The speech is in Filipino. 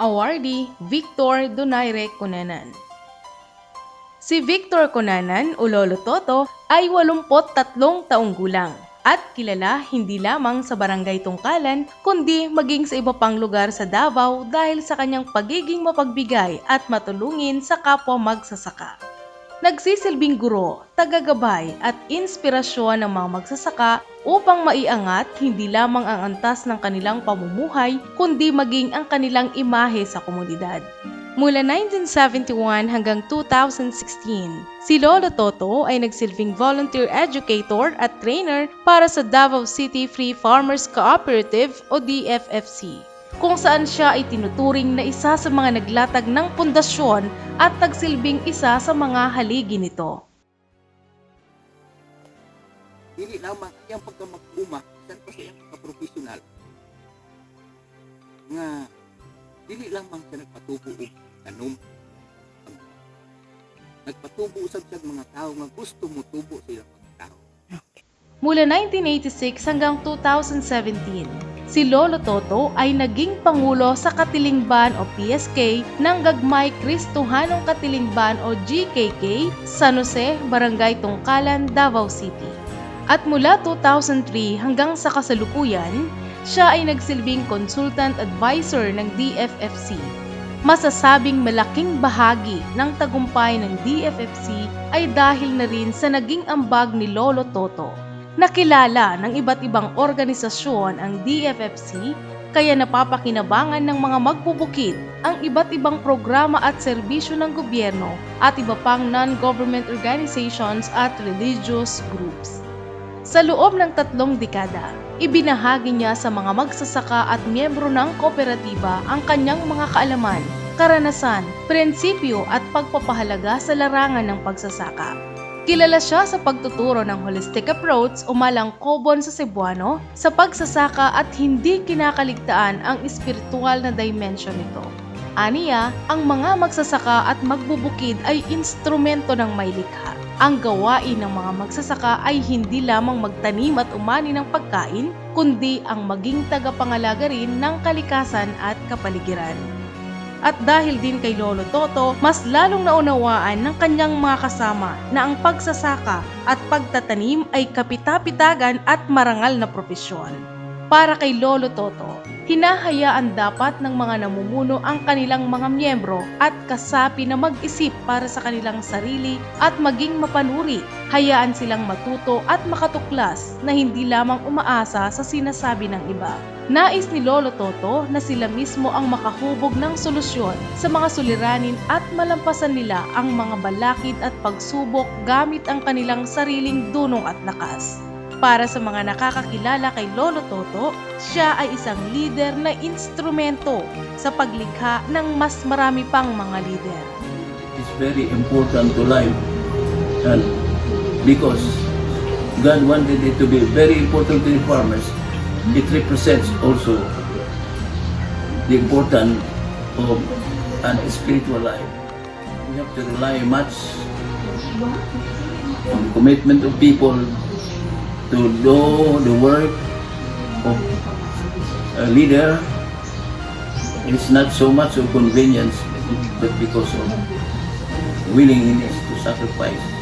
Awardee Victor Donaire Cunanan. Si Victor Cunanan o Lolo Toto ay 83 taong gulang at kilala hindi lamang sa barangay Tungkalan kundi maging sa iba pang lugar sa Davao dahil sa kanyang pagiging mapagbigay at matulungin sa kapwa magsasaka. Nagsisilbing guro, tagagabay at inspirasyon ng mga magsasaka upang maiangat hindi lamang ang antas ng kanilang pamumuhay kundi maging ang kanilang imahe sa komunidad. Mula 1971 hanggang 2016, si Lolo Toto ay nagsilbing volunteer educator at trainer para sa Davao City Free Farmers Cooperative o DFFC, kung saan siya ay tinuturing na isa sa mga naglatag ng pundasyon at nagsilbing isa sa mga haligi nito. dili lamang iyang pagkamag-uma bisan pa sa iyang pagka-professional nga dili lamang siya nagpatubo og tanom nagpatubo usab siya mga tao nga gusto mo tubo sa ilang pagkatao Mula 1986 hanggang 2017, si Lolo Toto ay naging Pangulo sa Katilingban o PSK ng Gagmay Kristohanong Katilingban o GKK, San Jose, Barangay Tungkalan, Davao City. At mula 2003 hanggang sa kasalukuyan, siya ay nagsilbing Consultant Advisor ng DFFC. Masasabing malaking bahagi ng tagumpay ng DFFC ay dahil na rin sa naging ambag ni Lolo Toto. Nakilala ng iba't ibang organisasyon ang DFFC kaya napapakinabangan ng mga magbubukid ang iba't ibang programa at serbisyo ng gobyerno at iba pang non-government organizations at religious groups. Sa loob ng tatlong dekada, ibinahagi niya sa mga magsasaka at miyembro ng kooperatiba ang kanyang mga kaalaman, karanasan, prinsipyo at pagpapahalaga sa larangan ng pagsasaka. Kilala siya sa pagtuturo ng holistic approach o malang kobon sa Cebuano sa pagsasaka at hindi kinakaligtaan ang espiritual na dimension nito. Aniya, ang mga magsasaka at magbubukid ay instrumento ng may likha. Ang gawain ng mga magsasaka ay hindi lamang magtanim at umani ng pagkain, kundi ang maging tagapangalaga rin ng kalikasan at kapaligiran. At dahil din kay Lolo Toto, mas lalong naunawaan ng kanyang mga kasama na ang pagsasaka at pagtatanim ay kapitapitagan at marangal na propesyon. Para kay Lolo Toto, hinahayaan dapat ng mga namumuno ang kanilang mga miyembro at kasapi na mag-isip para sa kanilang sarili at maging mapanuri. Hayaan silang matuto at makatuklas na hindi lamang umaasa sa sinasabi ng iba. Nais ni Lolo Toto na sila mismo ang makahubog ng solusyon sa mga suliranin at malampasan nila ang mga balakid at pagsubok gamit ang kanilang sariling dunong at lakas. Para sa mga nakakakilala kay Lolo Toto, siya ay isang leader na instrumento sa paglikha ng mas marami pang mga leader. is very important to life and because God wanted it to be very important to the farmers it represents also the importance of an spiritual life we have to rely much on commitment of people to do the work of a leader. It's not so much of convenience but because of willingness to sacrifice